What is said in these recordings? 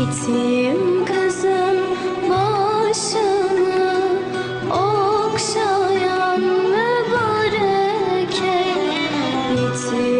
Yetim kızım başını okşayan mübarek Yetim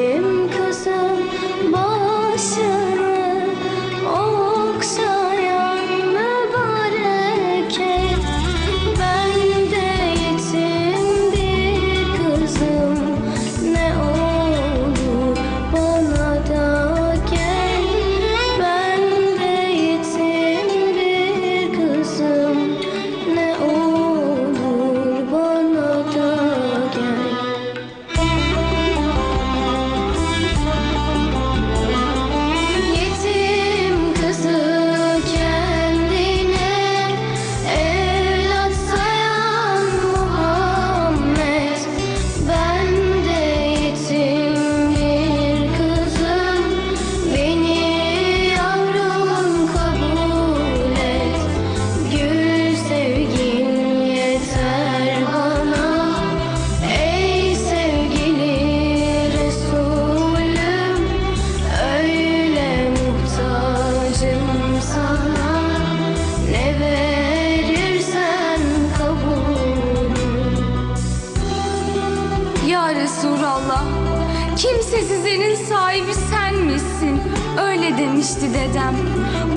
Kimsesizlerin sahibi sen misin? Öyle demişti dedem.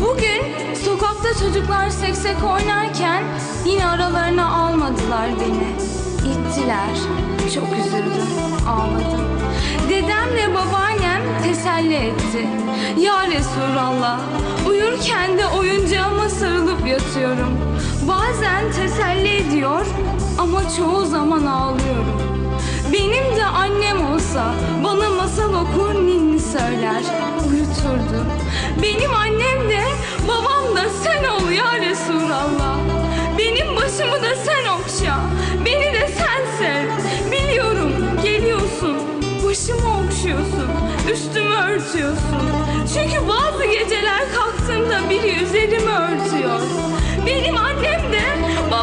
Bugün sokakta çocuklar seksek oynarken yine aralarına almadılar beni. İttiler. Çok üzüldüm, teselli etti. Ya Resulallah, uyurken de oyuncağıma sarılıp yatıyorum. Bazen teselli ediyor ama çoğu zaman ağlıyorum. Benim de annem olsa bana masal okur ninni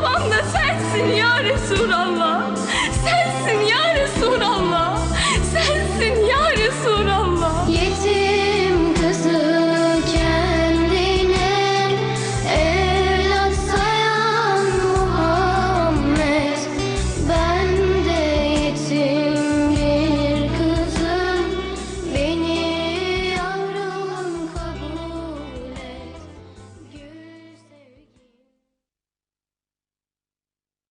babam da sensin ya Resulallah.